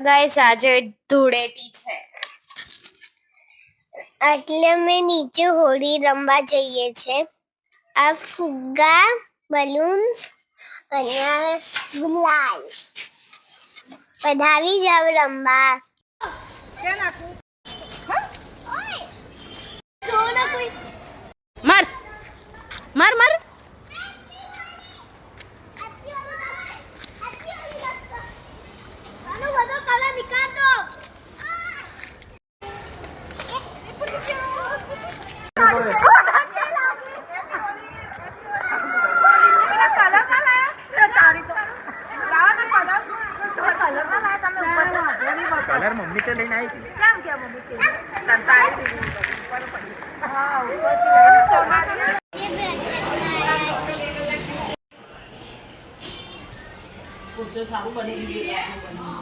Guys આજે ધૂળેટી છે. એટલે અમે નીચે હોળી રમવા જઈએ છે. આ ફુગ્ગા બલૂન્સ અને ગુલાલ બધા આવી જાવ રમવા. કલર મમ્મી તો લઈને આવી હતી. સારું બની ગયું.